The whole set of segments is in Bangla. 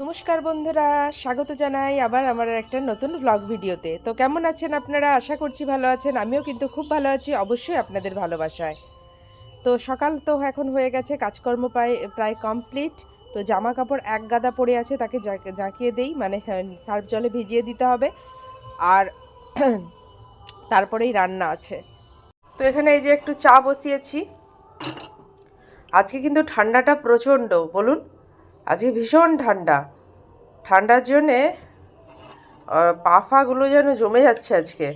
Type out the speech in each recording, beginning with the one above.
নমস্কার বন্ধুরা, স্বাগত জানাই আবার আমার একটা নতুন ভ্লগ ভিডিওতে। তো কেমন আছেন আপনারা? আশা করছি ভালো আছেন। আমিও কিন্তু খুব ভালো আছি, অবশ্যই আপনাদের ভালোবাসায়। তো সকাল তো এখন হয়ে গেছে, কাজকর্ম প্রায় প্রায় কমপ্লিট তো জামা কাপড় এক গাদা পড়ে আছে, তাকে জাঁক- জাঁকিয়ে দেই মানে সার্ফ জলে ভিজিয়ে দিতে হবে। আর তারপরেই রান্না আছে। তো এখানে এই যে একটু চা বসিয়েছি। আজকে কিন্তু ঠান্ডাটা প্রচণ্ড, বলুন। আজকে ভীষণ ঠান্ডা। ঠান্ডার জন্যে পাফাগুলো যেন জমে যাচ্ছে আজকে।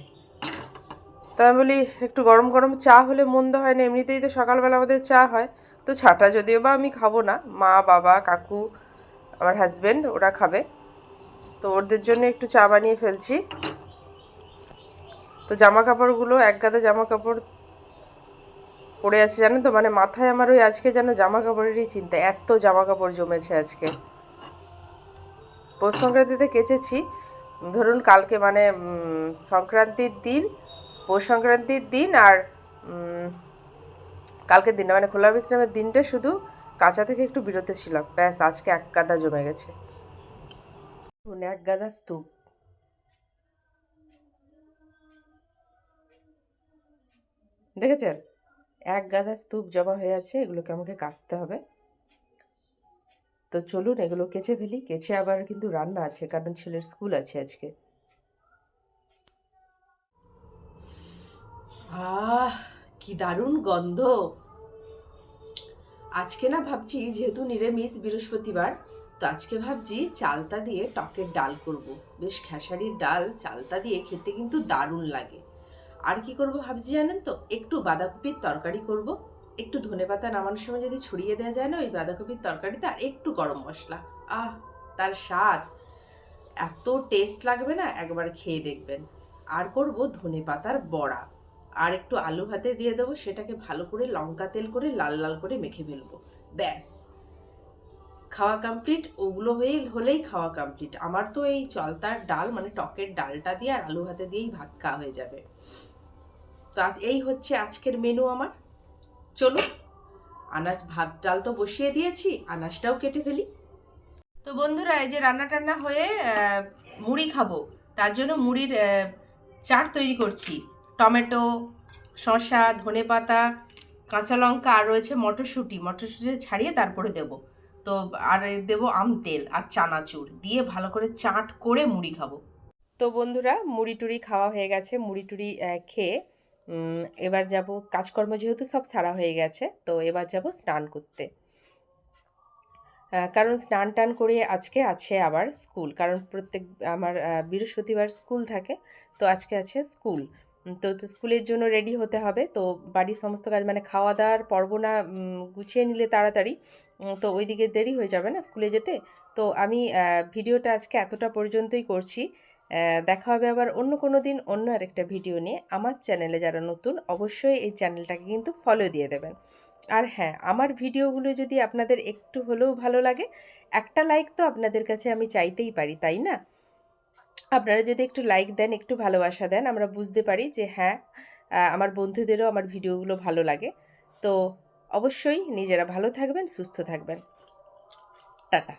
তা আমি বলি, একটু গরম গরম চা হলে মন্দ হয় না, এমনিতেই তো সকালবেলা আমাদের চা হয়। তো ছাটা যদিও বা আমি খাব না, মা, বাবা, কাকু, আমার হাজব্যান্ড ওরা খাবে। তো ওদের জন্য একটু চা বানিয়ে ফেলছি। তো জামা কাপড়গুলো এক গাদা জামা কাপড় পড়ে আছে জানেন তো? মানে মাথায় আমার ওই আজকে যেন জামা কাপড়েরই চিন্তা, এত জামা কাপড় জমেছে আজকে। পৌষ সংক্রান্তিতে কেচেছি। ধরুন কালকে মানে সংক্রান্তির দিন, পৌষ সংক্রান্তির দিন আর কালকের দিন মানে খোলা বিশ্রামের দিনটা শুধু কাঁচা থেকে একটু বিরত ছিলাম। ব্যাস, আজকে এক গাদা জমে গেছে। এক গাদা স্তূপ। দেখেছেন? এক গাদা স্তূপ জমা হয়ে আছে, এগুলোকে আমাকে কাচতে হবে। তো চলুন, এগুলো কেচে ফেলি। কেচে আবার কিন্তু রান্না আছে, কারণ ছেলের স্কুল আছে আজকে। আহ, কি দারুণ গন্ধ! আজকে না ভাবছি, যেহেতু নিরামিষ বৃহস্পতিবার, তো আজকে ভাবছি চালতা দিয়ে টকের ডাল করব। বেশ খেসারির ডাল, চালতা দিয়ে খেতে কিন্তু দারুণ লাগে। আর কি করব ভাবছি জানেন তো? একটু বাঁধাকপির তরকারি করব। একটু ধনেপাতা নামানোর সময় যদি ছড়িয়ে দেওয়া যায় না, ওই বাঁধাকপির তরকারিতে আর একটু গরম মশলা। আহ, তার স্বাদ। এত টেস্ট লাগবে না, একবার খেয়ে দেখবেন। আর করব ধনেপাতার বড়া। আর একটু আলু ভাতে দিয়ে দেবো, সেটাকে ভালো করে লঙ্কা তেল করে লাল লাল করে মেখে ফেলব। ব্যাস। খাওয়া কমপ্লিট ওগুলো হয়ে হলেই খাওয়া কমপ্লিট আমার তো এই চলতার ডাল মানে টকের ডালটা দিয়ে আর আলু ভাতে দিয়েই ভাত খাওয়া হয়ে যাবে। তো এই হচ্ছে আজকের মেনু আমার। চলুন আনাজ ভাত ডাল তো বসিয়ে দিয়েছি, আনাজটাও কেটে ফেলি। তো বন্ধুরা, এই যে রান্না টান্না হয়ে মুড়ি খাব। তার জন্য মুড়ির চাট তৈরি করছি। টমেটো, শসা, ধনেপাতা, কাঁচা লঙ্কা, আর রয়েছে মটরশুঁটি। মটরশুঁটি ছাড়িয়ে তারপরে দেব। তো আর দেবো আম, তেল আর চানাচুর। দিয়ে ভালো করে চাট করে মুড়ি খাব। তো বন্ধুরা, মুড়ি টুড়ি খাওয়া হয়ে গেছে, মুড়ি টুড়ি খেয়ে এবার যাব, কাজকর্ম যেহেতু সব সারা হয়ে গেছে, তো এবার যাব স্নান করতে। কারণ স্নান টান করে আজকে আছে আবার স্কুল, কারণ প্রত্যেক, আমার বৃহস্পতিবার স্কুল থাকে, তো আজকে আছে স্কুল। তো তো স্কুলের জন্য রেডি হতে হবে। তো বাড়ির সমস্ত কাজ মানে খাওয়া দাওয়ার পর্ব না গুছিয়ে নিলে তাড়াতাড়ি। তো ওইদিকে দেরি হয়ে যাবে না স্কুলে যেতে? তো আমি ভিডিওটা আজকে এতটা পর্যন্তই করছি। দেখা হবে আবার অন্য কোনো দিন অন্য আরেকটা ভিডিও নিয়ে। আমার চ্যানেলে যারা নতুন, অবশ্যই এই চ্যানেলটাকে কিন্তু ফলো দিয়ে দেবেন। আর হ্যাঁ আমার ভিডিওগুলো যদি আপনাদের একটু হলেও ভালো লাগে, একটা লাইক তো আপনাদের কাছে আমি চাইতেই পারি, তাই না? আপনারা যদি একটু লাইক দেন, একটু ভালোবাসা দেন, আমরা বুঝতে পারি যে হ্যাঁ আমার বন্ধুদেরও আমার ভিডিওগুলো ভালো লাগে। তো অবশ্যই নিজেরা ভালো থাকবেন, সুস্থ থাকবেন। টাটা।